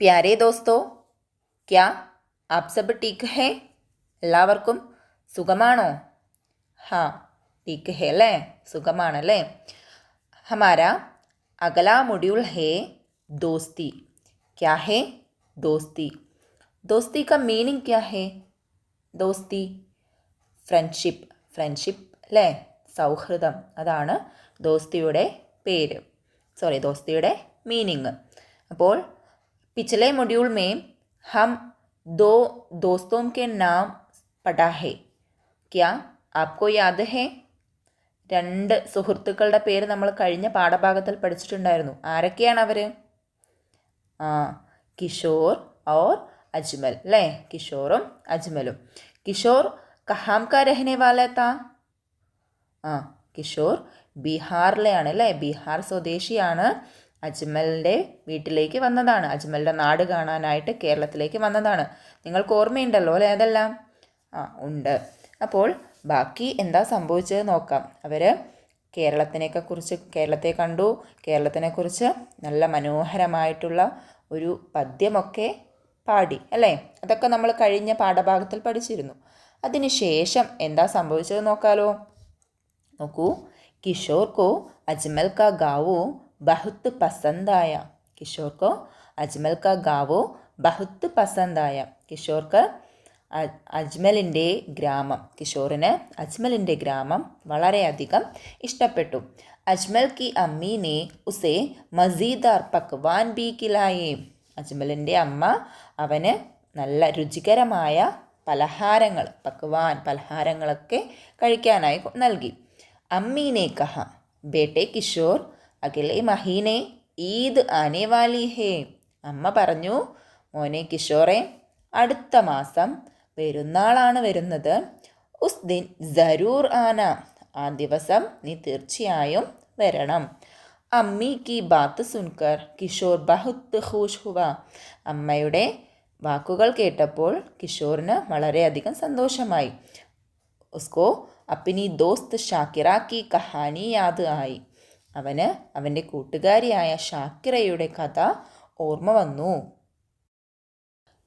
प्यारे दोस्तों क्या आप सब ठीक है എല്ലാവർക്കും സുഖമാണോ ഹാ ठीक है അല്ലേ സുഖമാണല്ലേ हमारा अगला मॉड्यूल है दोस्ती क्या है दोस्ती दोस्ती का मीनिंग क्या है दोस्ती ഫ്രണ്ട്ഷിപ്പ് ഫ്രണ്ട്ഷിപ്പ് അല്ലേ സൗഹൃദം അതാണ് ദോസ്തിയുടെ പേര് സോറി ദോസ്തിയുടെ മീനിങ് അപ്പോൾ पिछले मॉड्यूल में हम दो दोस्तों के नाम पढ़ा है क्या आपको याद है രണ്ട് സുഹൃത്തുക്കളുടെ പേര് നമ്മൾ കഴിഞ്ഞ പാഠഭാഗത്തിൽ പഠിച്ചിട്ടുണ്ടായിരുന്നു ആരൊക്കെയാണ് അവർ ആ കിഷോർ और അജ്മൽ അല്ലേ കിഷോറും അജ്മലും കിഷോർ കഹാം കാ രഹനെ വാല താ ആ കിഷോർ ബീഹാറിലെയാണ് അല്ലേ ബീഹാർ സ്വദേശിയാണ് അജ്മലിന്റെ വീട്ടിലേക്ക് വന്നതാണ്. അജ്മലിന്റെ നാട് കാണാനായിട്ട് കേരളത്തിലേക്ക് വന്നതാണ്. നിങ്ങൾക്ക് ഓർമ്മയുണ്ടല്ലോ അല്ലേ അതെല്ലാം? ആ ഉണ്ട്. അപ്പോൾ ബാക്കി എന്താ സംഭവിച്ചത് നോക്കാം. അവർ കേരളത്തിനെയൊക്കെ കുറിച്ച് കേരളത്തെ കണ്ടു. കേരളത്തിനെക്കുറിച്ച് നല്ല മനോഹരമായിട്ടുള്ള ഒരു പദ്യമൊക്കെ പാടി അല്ലേ? അതൊക്കെ നമ്മൾ കഴിഞ്ഞ പാഠഭാഗത്തിൽ പഠിച്ചിരുന്നു. അതിനുശേഷം എന്താ സംഭവിച്ചത് നോക്കാലോ. നോക്കൂ. കിഷോർക്കോ അജ്മൽ കാവോ ബഹുത്ത് പസന്തായ കിഷോർക്കോ അജ്മൽ ക ഗാവോ ബഹുത്ത് പസന്തായ കിഷോർക്ക് അജ്മലിന്റെ ഗ്രാമം. കിഷോറിന് അജ്മലിന്റെ ഗ്രാമം വളരെയധികം ഇഷ്ടപ്പെട്ടു. അജ്മൽ കി അമ്മീനെ ഉസേ മസീദാർ പക്വാൻ ബി കിലായേ അജ്മലിന്റെ അമ്മ അവന് നല്ല രുചികരമായ പലഹാരങ്ങൾ പക്വാൻ പലഹാരങ്ങളൊക്കെ കഴിക്കാനായി നൽകി. അമ്മീനെ കഹ. ബേട്ടെ കിഷോർ അഖിലേ മഹീനെ ഈദ് ആനെ വാലി ഹേ അമ്മ പറഞ്ഞു മോനെ കിഷോറെ അടുത്ത മാസം പെരുന്നാളാണ് വരുന്നത്. ഉസ് ദിൻ ജരൂർ ആന ആ ദിവസം നീ തീർച്ചയായും വരണം. അമ്മി കി ബാത്ത് സുൻകർ കിഷോർ ബഹുത്ത് ഹൂഷ് ഹുവ. അമ്മയുടെ വാക്കുകൾ കേട്ടപ്പോൾ കിഷോറിന് വളരെയധികം സന്തോഷമായി. ഉസ്കോ അപ്പിനി ദോസ്ത് ഷാക്കിറാക്കി കഹാനി യാദ് ആയി. അവന് അവന്റെ കൂട്ടുകാരിയായ ഷാക്കിറയുടെ കഥ ഓർമ്മ വന്നു.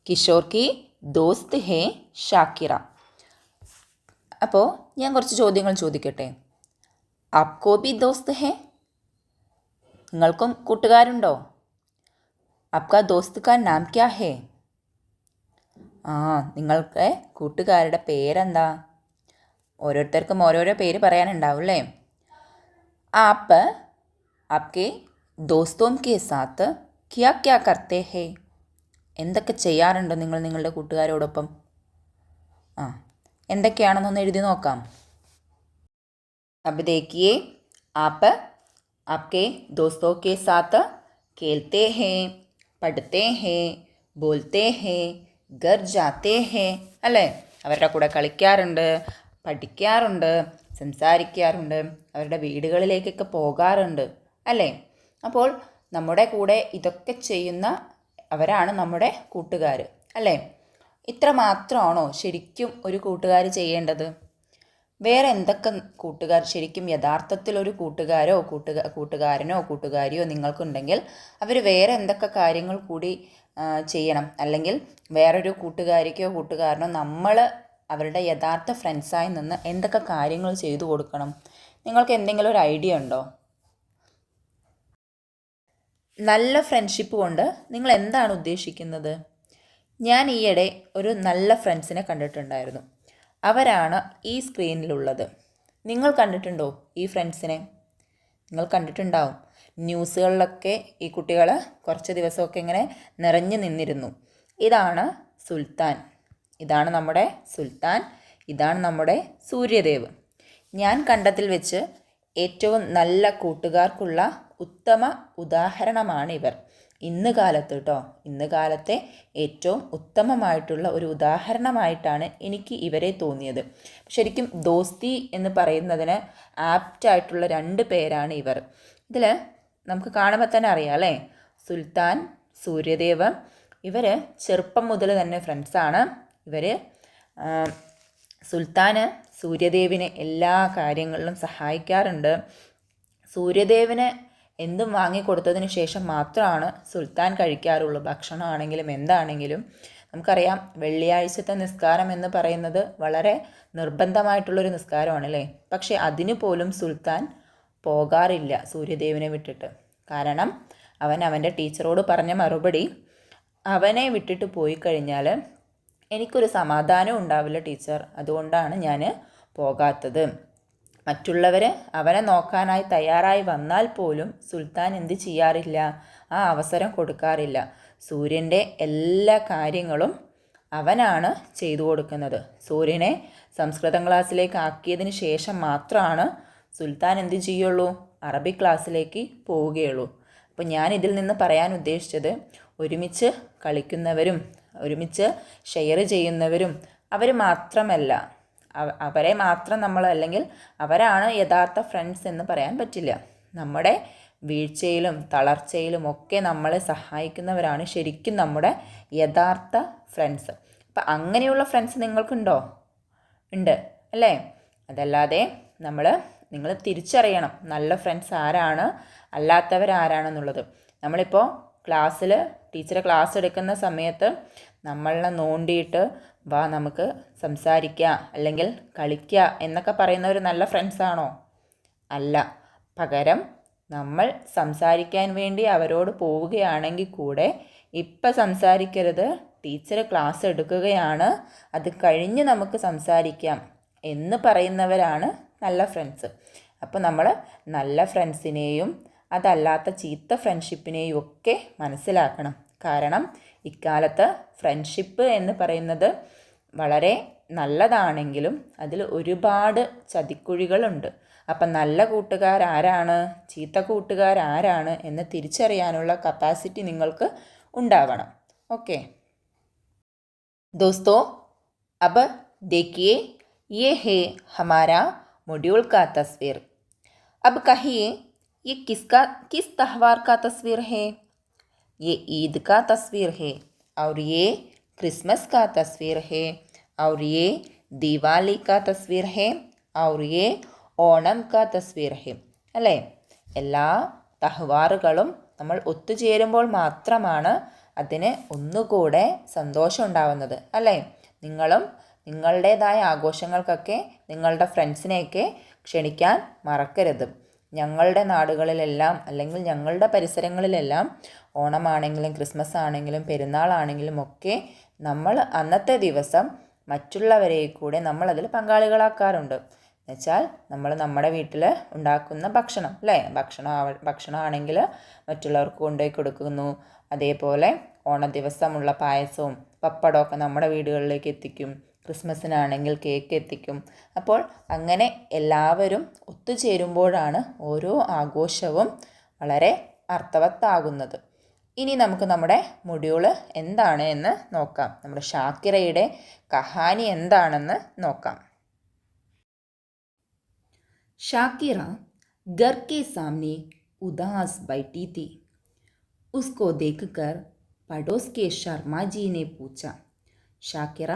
കിഷോർ കി ദോസ്ത് ഹേ ഷാക്കിറ. അപ്പോൾ ഞാൻ കുറച്ച് ചോദ്യങ്ങൾ ചോദിക്കട്ടെ? ആപ്കോ ബി ദോസ്ത് ഹേ? നിങ്ങൾക്കും കൂട്ടുകാരുണ്ടോ? ആപ്കാ ദോസ്ത് കാ നാം ക്യാ ഹേ? ആ നിങ്ങൾക്ക് കൂട്ടുകാരുടെ പേരെന്താ? ഓരോരുത്തർക്കും ഓരോരോ പേര് പറയാനുണ്ടാവും അല്ലേ ആപ്പ് ആപ്കെ ദോസ്തോം കെ സാത്ത് ക്യാ ക്യാ കർത്തേ ഹേ എന്തൊക്കെ ചെയ്യാറുണ്ട് നിങ്ങൾ നിങ്ങളുടെ കൂട്ടുകാരോടൊപ്പം ആ എന്തൊക്കെയാണെന്നൊന്ന് എഴുതി നോക്കാം अब देखिए आप आपके दोस्तों के साथ खेलते हैं പഠിത്തേ ഹേ ബോൽത്തേ ഹേ ഗർ ജാത്തേ ഹേ അല്ലേ അവരുടെ കൂടെ കളിക്കാറുണ്ട് പഠിക്കാറുണ്ട് സംസാരിക്കാറുണ്ട് അവരുടെ വീടുകളിലേക്കൊക്കെ പോകാറുണ്ട് അല്ലേ? അപ്പോൾ നമ്മുടെ കൂടെ ഇതൊക്കെ ചെയ്യുന്ന അവരാണ് നമ്മുടെ കൂട്ടുകാർ അല്ലേ? ഇത്ര മാത്രമാണോ ശരിക്കും ഒരു കൂട്ടുകാർ ചെയ്യേണ്ടത്? വേറെ എന്തൊക്കെ കൂട്ടുകാർ ശരിക്കും യഥാർത്ഥത്തിൽ ഒരു കൂട്ടുകാരോ കൂട്ടുകാ കൂട്ടുകാരനോ കൂട്ടുകാരിയോ നിങ്ങൾക്കുണ്ടെങ്കിൽ അവർ വേറെ എന്തൊക്കെ കാര്യങ്ങൾ കൂടി ചെയ്യണം. അല്ലെങ്കിൽ വേറൊരു കൂട്ടുകാരിക്കോ കൂട്ടുകാരനോ നമ്മൾ അവരുടെ യഥാർത്ഥ ഫ്രണ്ട്സായി നിന്ന് എന്തൊക്കെ കാര്യങ്ങൾ ചെയ്തു കൊടുക്കണം? നിങ്ങൾക്ക് എന്തെങ്കിലും ഒരു ഐഡിയ ഉണ്ടോ? നല്ല ഫ്രണ്ട്ഷിപ്പ് കൊണ്ട് നിങ്ങൾ എന്താണ് ഉദ്ദേശിക്കുന്നത്? ഞാൻ ഈയിടെ ഒരു നല്ല ഫ്രണ്ട്സിനെ കണ്ടിട്ടുണ്ടായിരുന്നു. അവരാണ് ഈ സ്ക്രീനിലുള്ളത്. നിങ്ങൾ കണ്ടിട്ടുണ്ടോ ഈ ഫ്രണ്ട്സിനെ? നിങ്ങൾ കണ്ടിട്ടുണ്ടാവും. ന്യൂസുകളിലൊക്കെ ഈ കുട്ടികൾ കുറച്ച് ദിവസമൊക്കെ ഇങ്ങനെ നിറഞ്ഞു നിന്നിരുന്നു. ഇതാണ് സുൽത്താൻ. ഇതാണ് നമ്മുടെ സുൽത്താൻ ഇതാണ് നമ്മുടെ സൂര്യദേവ്. ഞാൻ കണ്ടതിൽ വെച്ച് ഏറ്റവും നല്ല കൂട്ടുകാർക്കുള്ള ഉത്തമ ഉദാഹരണമാണ് ഇവർ. ഇന്ന് കാലത്ത് കേട്ടോ ഇന്ന് കാലത്തെ ഏറ്റവും ഉത്തമമായിട്ടുള്ള ഒരു ഉദാഹരണമായിട്ടാണ് എനിക്ക് ഇവരെ തോന്നിയത്. ശരിക്കും ദോസ്തി എന്ന് പറയുന്നതിന് ആപ്റ്റായിട്ടുള്ള രണ്ട് പേരാണ് ഇവർ. ഇതിൽ നമുക്ക് കാണുമ്പോൾ തന്നെ അറിയാം അല്ലേ? സുൽത്താൻ സൂര്യദേവ്. ഇവർ ചെറുപ്പം മുതൽ തന്നെ ഫ്രണ്ട്സാണ് ഇവർ സുൽത്താന് സൂര്യദേവിനെ എല്ലാ കാര്യങ്ങളിലും സഹായിക്കാറുണ്ട്. സൂര്യദേവിനെ എന്തും വാങ്ങിക്കൊടുത്തതിന് ശേഷം മാത്രമാണ് സുൽത്താൻ കഴിക്കാറുള്ളൂ. ഭക്ഷണമാണെങ്കിലും എന്താണെങ്കിലും. നമുക്കറിയാം വെള്ളിയാഴ്ചത്തെ നിസ്കാരം എന്ന് പറയുന്നത് വളരെ നിർബന്ധമായിട്ടുള്ളൊരു നിസ്കാരമാണ് അല്ലേ പക്ഷേ അതിന് പോലും സുൽത്താൻ പോകാറില്ല സൂര്യദേവിനെ വിട്ടിട്ട്. കാരണം അവൻ അവന്റെ ടീച്ചറോട് പറഞ്ഞ മറുപടി അവനെ വിട്ടിട്ട് പോയി കഴിഞ്ഞാൽ എനിക്കൊരു സമാധാനം ഉണ്ടാവില്ല ടീച്ചർ. അതുകൊണ്ടാണ് ഞാൻ പോകാത്തത്. മറ്റുള്ളവർ അവനെ നോക്കാനായി തയ്യാറായി വന്നാൽ പോലും സുൽത്താൻ എന്ത് ചെയ്യാറില്ല? ആ അവസരം കൊടുക്കാറില്ല. സൂര്യന്റെ എല്ലാ കാര്യങ്ങളും അവനാണ് ചെയ്തു കൊടുക്കുന്നത്. സൂര്യനെ സംസ്കൃതം ക്ലാസ്സിലേക്ക് ആക്കിയതിന് ശേഷം മാത്രമാണ് സുൽത്താൻ എന്ത് ചെയ്യുള്ളൂ? അറബി ക്ലാസ്സിലേക്ക് പോവുകയുള്ളൂ. അപ്പോൾ ഞാൻ ഇതിൽ നിന്ന് പറയാൻ ഉദ്ദേശിച്ചത് ഒരുമിച്ച് കളിക്കുന്നവരും ഒരുമിച്ച് ഷെയർ ചെയ്യുന്നവരും അവർ മാത്രമല്ല. അവരെ മാത്രം നമ്മൾ അല്ലെങ്കിൽ അവരാണ് യഥാർത്ഥ ഫ്രണ്ട്സ് എന്ന് പറയാൻ പറ്റില്ല. നമ്മുടെ വീഴ്ചയിലും തളർച്ചയിലും ഒക്കെ നമ്മളെ സഹായിക്കുന്നവരാണ് ശരിക്കും നമ്മുടെ യഥാർത്ഥ ഫ്രണ്ട്സ് അപ്പം അങ്ങനെയുള്ള ഫ്രണ്ട്സ് നിങ്ങൾക്കുണ്ടോ? ഉണ്ട് അല്ലേ? അതല്ലാതെ നമ്മൾ നിങ്ങൾ തിരിച്ചറിയണം നല്ല ഫ്രണ്ട്സ് ആരാണ് അല്ലാത്തവരാരാണെന്നുള്ളത്. നമ്മളിപ്പോൾ ക്ലാസ്സിൽ ടീച്ചർ ക്ലാസ് എടുക്കുന്ന സമയത്ത് നമ്മളെ നോണ്ടിയിട്ട് വാ നമുക്ക് സംസാരിക്കുക അല്ലെങ്കിൽ കളിക്കുക എന്നൊക്കെ പറയുന്ന ഒരു നല്ല ഫ്രണ്ട്സാണോ അല്ല. പകരം നമ്മൾ സംസാരിക്കാൻ വേണ്ടി അവരോട് പോവുകയാണെങ്കിൽ കൂടെ ഇപ്പം സംസാരിക്കരുത്. ടീച്ചർ ക്ലാസ് എടുക്കുകയാണ്. അത് കഴിഞ്ഞ് നമുക്ക് സംസാരിക്കാം എന്ന് പറയുന്നവരാണ് നല്ല ഫ്രണ്ട്സ് അപ്പോൾ നമ്മൾ നല്ല ഫ്രണ്ട്സിനെയും അതല്ലാത്ത ചീത്ത ഫ്രണ്ട്ഷിപ്പിനെയും ഒക്കെ മനസ്സിലാക്കണം. കാരണം ഇക്കാലത്ത് ഫ്രണ്ട്ഷിപ്പ് എന്ന് പറയുന്നത് വളരെ നല്ലതാണെങ്കിലും അതിൽ ഒരുപാട് ചതിക്കുഴികളുണ്ട് അപ്പം നല്ല കൂട്ടുകാരാരാണ് ചീത്ത കൂട്ടുകാരാരാണ് എന്ന് തിരിച്ചറിയാനുള്ള കപ്പാസിറ്റി നിങ്ങൾക്ക് ഉണ്ടാവണം ഓക്കെ दोस्तों अब देखिए ये है हमारा मॉड्यूल का तस्वीर अब कहिए ये किसका किस त्यौहार का तस्वीर है ये ईद का तस्वीर है और ये क्रिसमस का तस्वीर है और ये दिवाली का तस्वीर है और ये ഓണം കാ തസ്വീർ ഹെ അല്ലേ എല്ലാ തഹ്വാറുകളും നമ്മൾ ഒത്തുചേരുമ്പോൾ മാത്രമാണ് അതിന് ഒന്നുകൂടെ സന്തോഷം ഉണ്ടാവുന്നത് അല്ലേ നിങ്ങളും നിങ്ങളുടേതായ ആഘോഷങ്ങൾക്കൊക്കെ നിങ്ങളുടെ ഫ്രണ്ട്സിനെയൊക്കെ ക്ഷണിക്കാൻ മറക്കരുത് ഞങ്ങളുടെ നാടുകളിലെല്ലാം അല്ലെങ്കിൽ ഞങ്ങളുടെ പരിസരങ്ങളിലെല്ലാം ഓണമാണെങ്കിലും ക്രിസ്മസ് ആണെങ്കിലും പെരുന്നാളാണെങ്കിലും ഒക്കെ നമ്മൾ അന്നത്തെ ദിവസം മറ്റുള്ളവരെ കൂടെ നമ്മളതിൽ പങ്കാളികളാക്കാറുണ്ട്. എന്നുവെച്ചാൽ നമ്മൾ നമ്മുടെ വീട്ടിൽ ഉണ്ടാക്കുന്ന ഭക്ഷണം അല്ലേ? ഭക്ഷണം ഭക്ഷണമാണെങ്കിൽ മറ്റുള്ളവർക്ക് കൊണ്ടുപോയി കൊടുക്കുന്നു. അതേപോലെ ഓണ ദിവസമുള്ള പായസവും പപ്പടമൊക്കെ നമ്മുടെ വീടുകളിലേക്ക് എത്തിക്കും. ക്രിസ്മസിനാണെങ്കിൽ കേക്ക് എത്തിക്കും അപ്പോൾ അങ്ങനെ എല്ലാവരും ഒത്തുചേരുമ്പോഴാണ് ഓരോ ആഘോഷവും വളരെ അർത്ഥവത്താകുന്നത് ഇനി നമുക്ക് നമ്മുടെ മൊഡ്യൂള് എന്താണ് എന്ന് നോക്കാം നമ്മുടെ ഷാക്കിറയുടെ കഹാനി എന്താണെന്ന് നോക്കാം शाकिरा घर के सामने उदास बैठी थी उसको देखकर പടോസ് കെ ശർമാജീനെ പൂച്ച ഷാക്കിറ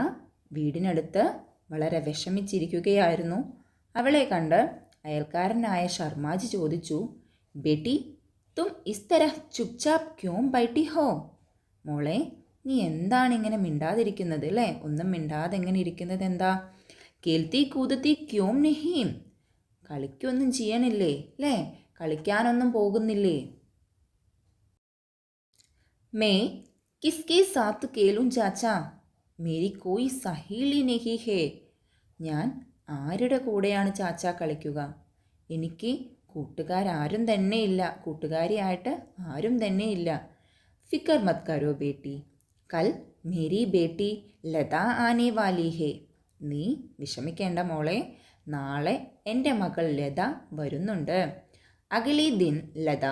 വീടിനടുത്ത് വളരെ വിഷമിച്ചിരിക്കുകയായിരുന്നു. അവളെ കണ്ട് അയൽക്കാരനായ ശർമാജി ചോദിച്ചു ബേട്ടി തും ഇസ് തരഹ് ചുപ്ചാപ്പ് ക്യോം ബൈട്ടി ഹോ? മോളെ നീ എന്താണ് ഇങ്ങനെ മിണ്ടാതിരിക്കുന്നത് അല്ലേ ഒന്നും മിണ്ടാതെ എങ്ങനെ ഇരിക്കുന്നത് എന്താ? കേൽത്തി കൂതത്തി ക്യോം നെഹീം? കളിക്കൊന്നും ചെയ്യണില്ലേ അല്ലേ കളിക്കാനൊന്നും പോകുന്നില്ലേ? മേ കിസ്കെ സാത്ത് കേളും ചാച്ച മേരി കോയി സഹീലി നെഹി ഹേ. ഞാൻ ആരുടെ കൂടെയാണ് ചാച്ച കളിക്കുക? എനിക്ക് കൂട്ടുകാരും ഇല്ല. കൂട്ടുകാരിയായിട്ട് ആരും തന്നെ ഇല്ല. ഫിക്കർ മത് കരോ ബേട്ടി. കൽ മേരി ബേട്ടി ലത ആനെ വാലി ഹേ. നീ വിഷമിക്കേണ്ട മോളെ. നാളെ എന്റെ മകൾ ലത വരുന്നുണ്ട്. അഗലി ദിൻ ലത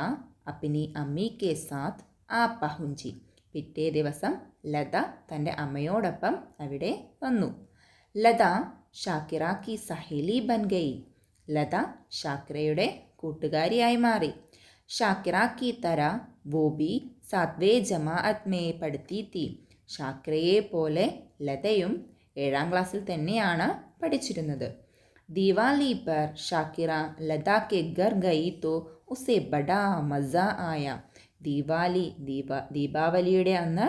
അപ്പിനി അമ്മി കെ സാത്ത് ആ പഹുഞ്ചി. പിറ്റേ ദിവസം ലത തന്റെ അമ്മയോടൊപ്പം അവിടെ വന്നു. ലത ഷാക്കിറാക്കി സഹേലി ബൻ ലത ഷാക്കിറയുടെ കൂട്ടുകാരിയായി മാറി. ഷാക്കിറാക്കി തര ബോബി സാത്വേ ജമാഅത് മേ പഠിത്തി ഷാക്കിറയെ പോലെ ലതയും ഏഴാം ക്ലാസ്സിൽ തന്നെയാണ് പഠിച്ചിരുന്നത്. ദിവാലി പർ ഷാക്കിറ ലത കെ ഗർ ഗൈ തോ ഉസെ ബഡാ മസ ആയ. ദീപാവലി ദീപ ദീപാവലിയുടെ അന്ന്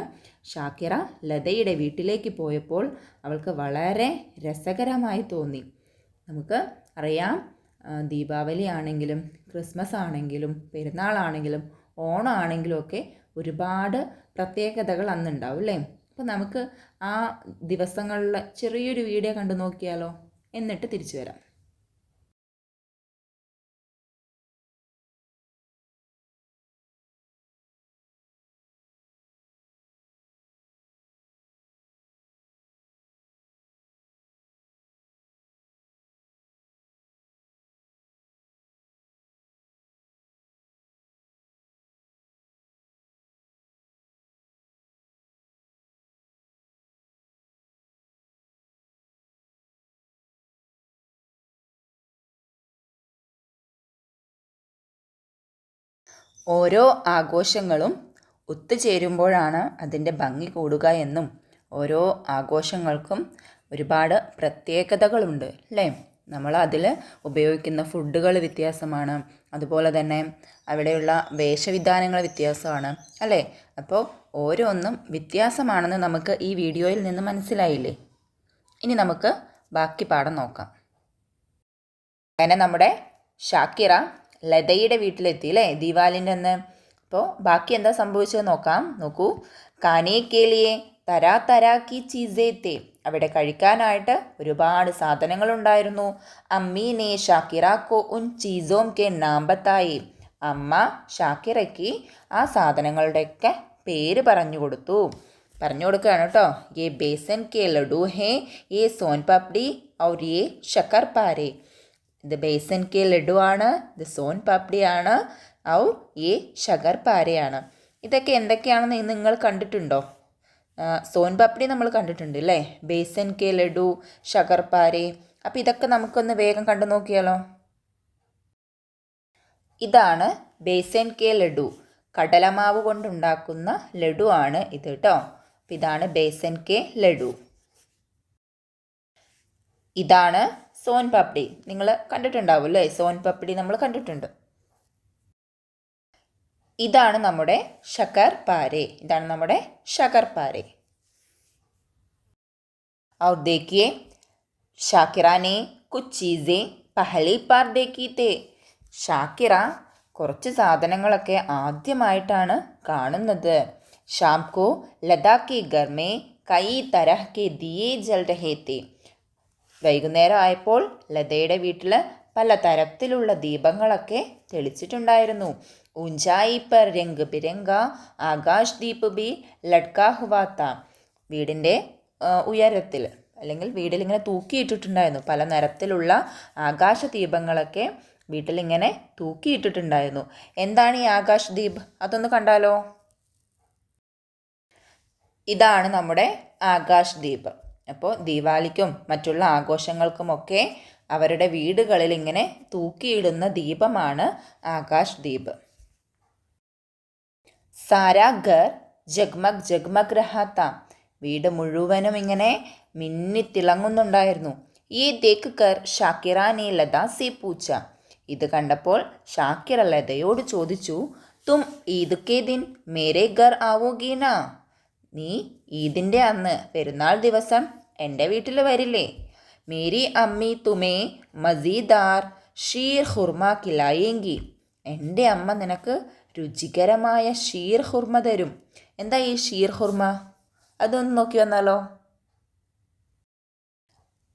ഷാക്കിറ ലതയുടെ വീട്ടിലേക്ക് പോയപ്പോൾ അവൾക്ക് വളരെ രസകരമായി തോന്നി. നമുക്ക് അറിയാം ദീപാവലി ആണെങ്കിലും ക്രിസ്മസ് ആണെങ്കിലും പെരുന്നാളാണെങ്കിലും ഓണമാണെങ്കിലും ഒക്കെ ഒരുപാട് പ്രത്യേകതകൾ അന്നുണ്ടാവും അല്ലേ? അപ്പോൾ നമുക്ക് ആ ദിവസങ്ങളിലെ ചെറിയൊരു വീഡിയോ കണ്ടു നോക്കിയാലോ? എന്നിട്ട് തിരിച്ചു വരാം. ഓരോ ആഘോഷങ്ങളും ഒത്തുചേരുമ്പോഴാണ് അതിന്റെ ഭംഗി കൂടുക എന്നും ഓരോ ആഘോഷങ്ങൾക്കും ഒരുപാട് പ്രത്യേകതകളുണ്ട് അല്ലേ? നമ്മൾ അതിൽ ഉപയോഗിക്കുന്ന ഫുഡുകൾ വ്യത്യാസമാണ്. അതുപോലെ തന്നെ അവിടെയുള്ള വേഷവിധാനങ്ങൾ വ്യത്യാസമാണ് അല്ലേ? അപ്പോൾ ഓരോന്നും വ്യത്യാസമാണെന്ന് നമുക്ക് ഈ വീഡിയോയിൽ നിന്ന് മനസ്സിലായില്ലേ? ഇനി നമുക്ക് ബാക്കി പാഠം നോക്കാം. അങ്ങനെ നമ്മുടെ ഷാക്കിറ ലതയുടെ വീട്ടിലെത്തി അല്ലേ ദീപാലിന്റെ അന്ന്. അപ്പോൾ ബാക്കി എന്താ സംഭവിച്ചത് നോക്കാം. നോക്കൂ. കാനേ കേളിയെ തരാ തരാക്കി ചീസേത്തെ അവിടെ കഴിക്കാനായിട്ട് ഒരുപാട് സാധനങ്ങൾ ഉണ്ടായിരുന്നു അമ്മീനെ ഷാക്കിറാക്കോ ഉൻ ചീസോം കെ നാമ്പത്തായി. അമ്മ ഷാക്കിറയ്ക്ക് ആ സാധനങ്ങളുടെയൊക്കെ പേര് പറഞ്ഞു കൊടുത്തു. പറഞ്ഞു കൊടുക്കുകയാണ് കേട്ടോ. ഏ ബേസൻ കെ ലഡു ഹേ ഏ സോൻ പാപ്പടി ഔർ യേ ശക്കർ പാരേ. ഇത് ബേസൻ കെ ലഡു ആണ് ഇത് സോൻ പാപ്ഡിയാണ് ഔ ഈ ഷഗർ പാരയാണ്. ഇതൊക്കെ എന്തൊക്കെയാണെന്ന് നിങ്ങൾ കണ്ടിട്ടുണ്ടോ? സോൻ പാപ്ഡി നമ്മൾ കണ്ടിട്ടുണ്ട് അല്ലേ? ബേസൻ കെ ലഡു ഷഗർ പാരെ. അപ്പോൾ ഇതൊക്കെ നമുക്കൊന്ന് വേഗം കണ്ടു നോക്കിയാലോ? ഇതാണ് ബേസൻ കെ ലഡു. കടലമാവ് കൊണ്ടുണ്ടാക്കുന്ന ലഡു ആണ് ഇത് കേട്ടോ ഇതാണ് ബേസൻ കെ ലഡു. ഇതാണ് സോൻ പാപ്പടി നിങ്ങൾ കണ്ടിട്ടുണ്ടാവും അല്ലേ സോൻ പാപ്പടി നമ്മൾ കണ്ടിട്ടുണ്ട് ഇതാണ് നമ്മുടെ ഷക്കർ പാരെ ഇതാണ് നമ്മുടെ ഷക്കർ പാരെ और देखिए ഷാക്കിറ ने कुछ चीज़ें पहली बार देखी थे ഷാക്കിറ കുറച്ച് സാധനങ്ങളൊക്കെ ആദ്യമായിട്ടാണ് കാണുന്നത് ഷാം കോ ലതാ കെ ഘർ മേ കൈ തരഹ് കെ ദിയേ ജൽ രഹേ തെ വൈകുന്നേരം ആയപ്പോൾ ലതയുടെ വീട്ടിൽ പല തരത്തിലുള്ള ദീപങ്ങളൊക്കെ തെളിച്ചിട്ടുണ്ടായിരുന്നു. ഊഞ്ചായി പർ രംഗ് ബിരംഗ ആകാശ് ദീപ് ബി ലഡ്കാ ഹുവാത്ത വീടിന്റെ ഉയരത്തിൽ അല്ലെങ്കിൽ വീട്ടിലിങ്ങനെ തൂക്കിയിട്ടിട്ടുണ്ടായിരുന്നു. പല നിറത്തിലുള്ള ആകാശ ദീപങ്ങളൊക്കെ വീട്ടിലിങ്ങനെ തൂക്കിയിട്ടിട്ടുണ്ടായിരുന്നു. എന്താണ് ഈ ആകാശ് ദീപ്? അതൊന്ന് കണ്ടാലോ? ഇതാണ് നമ്മുടെ ആകാശ് ദീപ്. അപ്പോൾ ദീപാവലിക്കും മറ്റുള്ള ആഘോഷങ്ങൾക്കുമൊക്കെ അവരുടെ വീടുകളിൽ ഇങ്ങനെ തൂക്കിയിടുന്ന ദീപമാണ് ആകാശ് ദീപ്. സാരാ ഘർ ജഗ്മഗ് ജഗ്മഗ് രഹാത്ത വീട് മുഴുവനും ഇങ്ങനെ മിന്നിത്തിളങ്ങുന്നുണ്ടായിരുന്നു. ഈ ദേക്ക് കർ ഷാക്കിറാനി ലത സി പൂച്ച. ഇത് കണ്ടപ്പോൾ ഷാക്കിറ ലതയോട് ചോദിച്ചു തും ഈദ് കെ ദിൻ മേരെ ഘർ ആവോഗീന? നീ ഈദിന്റെ അന്ന് പെരുന്നാൾ ദിവസം എന്റെ വീട്ടിൽ വരില്ലേ? മേരി അമ്മി തുമേ മസീദാർ ഷീർ ഹുർമ കിലായെങ്കി. എന്റെ അമ്മ നിനക്ക് രുചികരമായ ഷീർ ഹുർമ തരും. എന്താ ഈ ഷീർ ഹുർമ അതൊന്ന് നോക്കി വന്നാലോ?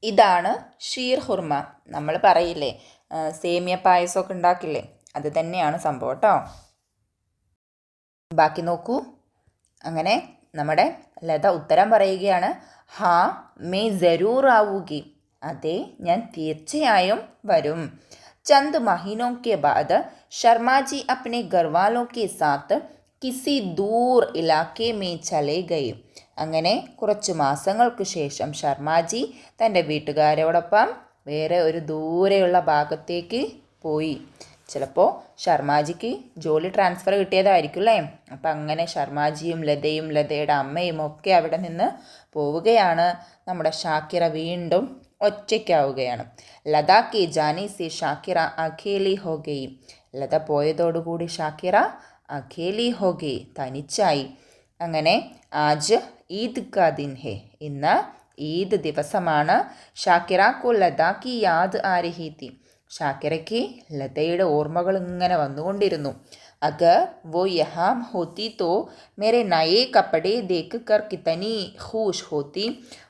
ഇതാണ് ഷീർ ഹുർമ നമ്മൾ പറയില്ലേ സേമിയ പായസമൊക്കെ ഉണ്ടാക്കില്ലേ? അത് തന്നെയാണ് സംഭവം കേട്ടോ ബാക്കി നോക്കൂ. അങ്ങനെ നമ്മുടെ ലത ഉത്തരം പറയുകയാണ് ഹാ മേ ജരൂർ ആവുകി അതെ ഞാൻ തീർച്ചയായും വരും. ചന്ദ് മഹിനോക്കെ ബാദ് ശർമാജി അപ്നെ ഗർവാലോക്കെ സാത്ത് കിസി ദൂർ ഇലാക്കെ മേ ചലേ ഗയും. അങ്ങനെ കുറച്ച് മാസങ്ങൾക്ക് ശേഷം ശർമാജി തന്റെ വീട്ടുകാരോടൊപ്പം വേറെ ഒരു ദൂരെയുള്ള ഭാഗത്തേക്ക് പോയി. ചിലപ്പോൾ ശർമാജിക്ക് ജോലി ട്രാൻസ്ഫർ കിട്ടിയതായിരിക്കും അല്ലേ അപ്പം അങ്ങനെ ശർമാജിയും ലതയും ലതയുടെ അമ്മയും ഒക്കെ അവിടെ നിന്ന് പോവുകയാണ്. നമ്മുടെ ഷാക്കിറ വീണ്ടും ഒറ്റയ്ക്കാവുകയാണ്. ലതാക്കി ജാനി സെ ഷാക്കിറ അഖേലി ഹോ ഗയി ലത പോയതോടുകൂടി ഷാക്കിറ അഖേലി ഹോഗെ തനിച്ചായി. അങ്ങനെ ആജ് ഈദ് കാ ദിൻ ഹെ. ഇന്ന് ഈദ് ദിവസമാണ്. ഷാക്കിറ കു ലതാക്കി യാദ് ആ രഹി തി ഷാക്കിറയ്ക്ക് ലതയുടെ ഓർമ്മകൾ ഇങ്ങനെ വന്നുകൊണ്ടിരുന്നു. അഗർ വോ യഹാം ഹോത്തി തോ മേരെ നയേ കപ്പടെ ദേക്ക് കർ തനി ഹൂഷ് ഹോത്തി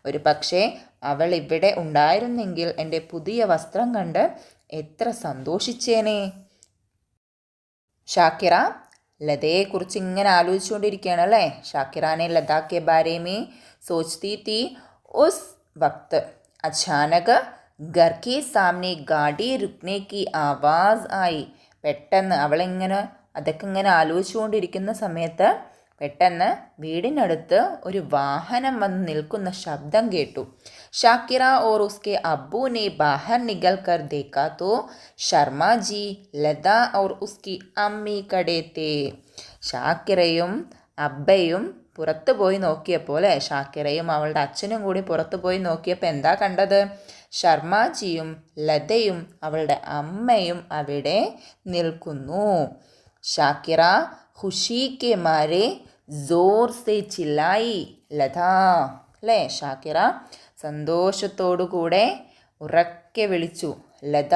ഒരു പക്ഷേ അവൾ ഇവിടെ ഉണ്ടായിരുന്നെങ്കിൽ എന്റെ പുതിയ വസ്ത്രം കണ്ട് എത്ര സന്തോഷിച്ചേനെ. ഷാക്കിറ ലതയെക്കുറിച്ച് ഇങ്ങനെ ആലോചിച്ചുകൊണ്ടിരിക്കുകയാണ് അല്ലേ? ഷാക്കിറാനെ ലത കെ സോച്ച് തീ തി ഉസ് വക്ത്. അച്ചാനക് ഘർ കെ സാമനെ ഗാഡി രുക്നെ കി ആവാസ് ആയി പെട്ടെന്ന് അവളിങ്ങനെ അതൊക്കെ ഇങ്ങനെ ആലോചിച്ചുകൊണ്ടിരിക്കുന്ന സമയത്ത് പെട്ടെന്ന് വീടിനടുത്ത് ഒരു വാഹനം വന്ന് നിൽക്കുന്ന ശബ്ദം കേട്ടു ഷാക്കിറ ഓർ ഉസ്കെ അബ്ബു ने बाहर निकल कर देखा तो ശർമ്മ ജി ലത ഓർ ഉസ്കി അമ്മി കടേ തേ ഷാക്കിറയും അബ്ബയും പുറത്ത് പോയി നോക്കിയപ്പോൾ അല്ലേ ഷാക്കിറയും അവളുടെ അച്ഛനും കൂടി പുറത്ത് പോയി നോക്കിയപ്പോൾ എന്താ കണ്ടത് ശർമ്മജിയും ലതയും അവളുടെ അമ്മയും അവിടെ നിൽക്കുന്നു. ഷാക്കിറ ഖുഷി കെ മാരെ ജോർ സെ ചില്ലായി ലത. അല്ലേ ഷാക്കിറ? സന്തോഷത്തോടുകൂടെ ഉറക്കെ വിളിച്ചു ലത.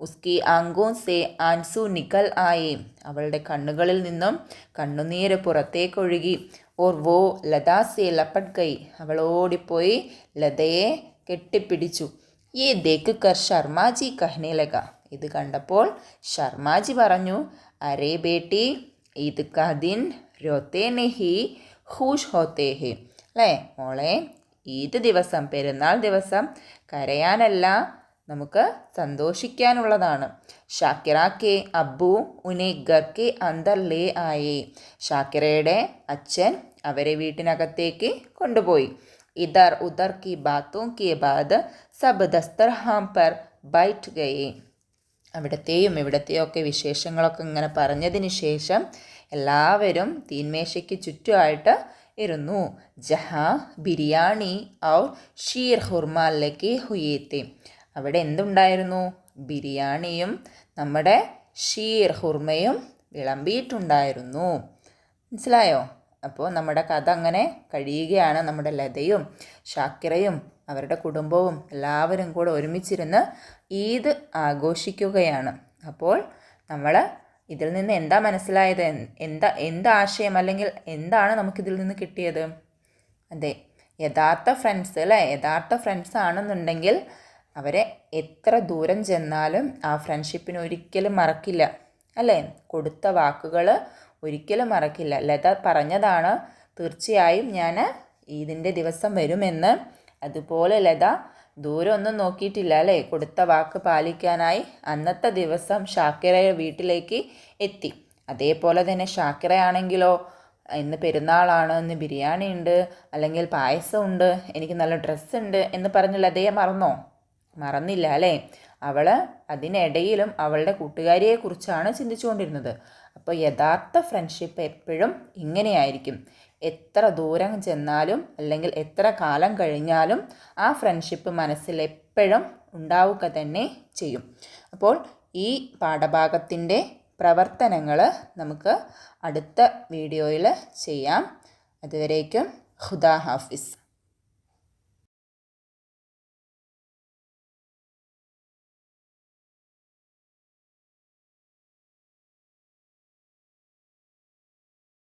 ഉസ്കി ആങ്കോ സെ ആൻസു നിക്കൽ ആയി. അവളുടെ കണ്ണുകളിൽ നിന്നും കണ്ണുനീര് പുറത്തേക്കൊഴുകി. ഓർ വോ ലത സെ ലപ്പട്ട് കൈ അവൾ ഓടിപ്പോയി ലതയെ കെട്ടിപ്പിടിച്ചു. ഈ ദേക്ക് കർ ശർമാജി കഹ്നെ ലഗ ഇത് കണ്ടപ്പോൾ ശർമാജി പറഞ്ഞു അരേ ബേട്ടി ഇത് കദിൻ ദിൻ രോത്തേ നെഹി ഖൂഷ് ഹോത്തേ ഹെ അല്ലേ? മോളെ ഈദ് ദിവസം പെരുന്നാൾ ദിവസം കരയാനല്ല നമുക്ക് സന്തോഷിക്കാനുള്ളതാണ്. ഷാക്കിറ കെ അബ്ബു ഉനെ ഗർക്കെ അന്തർ ലേ ആയേ. ഷാക്കിറയുടെ അച്ഛൻ അവരെ വീട്ടിനകത്തേക്ക് കൊണ്ടുപോയി. ഇതർ उधर की बातों के बाद सब ദസ്തർഹാം പർ ബൈറ്റ് ഗയേ അവിടത്തെയും ഇവിടത്തെയും ഒക്കെ വിശേഷങ്ങളൊക്കെ ഇങ്ങനെ പറഞ്ഞതിന് ശേഷം എല്ലാവരും തീന്മേശയ്ക്ക് ചുറ്റുമായിട്ട് ഇരുന്നു. ജഹാ ബിരിയാണി ഔർ ഷീർ ഹുർമാലേക്ക് ലക്കെ ഹുയേത്തെ. അവിടെ എന്തുണ്ടായിരുന്നു? ബിരിയാണിയും നമ്മുടെ ഷീർ ഹുർമയും വിളമ്പിയിട്ടുണ്ടായിരുന്നു. മനസ്സിലായോ? അപ്പോൾ നമ്മുടെ കഥ അങ്ങനെ കഴിയുകയാണ്. നമ്മുടെ ലതയും ഷാക്കിറയും അവരുടെ കുടുംബവും എല്ലാവരും കൂടെ ഒരുമിച്ചിരുന്ന് ഈദ് ആഘോഷിക്കുകയാണ്. അപ്പോൾ നമ്മൾ ഇതിൽ നിന്ന് എന്താ മനസ്സിലായത്? എന്താ എന്താശയം അല്ലെങ്കിൽ എന്താണ് നമുക്കിതിൽ നിന്ന് കിട്ടിയത്? അതെ യഥാർത്ഥ ഫ്രണ്ട്സ് അല്ലേ? യഥാർത്ഥ ഫ്രണ്ട്സ് ആണെന്നുണ്ടെങ്കിൽ അവരെ എത്ര ദൂരം ചെന്നാലും ആ ഫ്രണ്ട്ഷിപ്പിന് ഒരിക്കലും മറക്കില്ല. അല്ലേ? കൊടുത്ത വാക്കുകൾ ഒരിക്കലും മറക്കില്ല. ലത പറഞ്ഞതാണ് തീർച്ചയായും ഞാൻ ഈദിന്റെ ദിവസം വരുമെന്ന്. അതുപോലെ ലത ദൂരം ഒന്നും നോക്കിയിട്ടില്ല അല്ലേ? കൊടുത്ത വാക്ക് പാലിക്കാനായി അന്നത്തെ ദിവസം ഷാക്കിറയുടെ വീട്ടിലേക്ക് എത്തി. അതേപോലെ തന്നെ ഷാക്കിറയാണെങ്കിലോ ഇന്ന് പെരുന്നാളാണ് ഇന്ന് ബിരിയാണി ഉണ്ട് അല്ലെങ്കിൽ പായസം ഉണ്ട് എനിക്ക് നല്ല ഡ്രസ്സ് ഉണ്ട് എന്ന് പറഞ്ഞ് ലതയെ മറന്നോ? മറന്നില്ല അല്ലേ? അവൾ അതിനിടയിലും അവളുടെ കൂട്ടുകാരിയെക്കുറിച്ചാണ് ചിന്തിച്ചുകൊണ്ടിരുന്നത്. അപ്പോൾ യഥാർത്ഥ ഫ്രണ്ട്ഷിപ്പ് എപ്പോഴും ഇങ്ങനെയായിരിക്കും. എത്ര ദൂരം ചെന്നാലും അല്ലെങ്കിൽ എത്ര കാലം കഴിഞ്ഞാലും ആ ഫ്രണ്ട്ഷിപ്പ് മനസ്സിൽ എപ്പോഴും ഉണ്ടാവുക തന്നെ ചെയ്യും. അപ്പോൾ ഈ പാഠഭാഗത്തിന്റെ പ്രവർത്തനങ്ങൾ നമുക്ക് അടുത്ത വീഡിയോയിൽ ചെയ്യാം. അതുവരേക്കും ഹുദാ ഹാഫിസ്.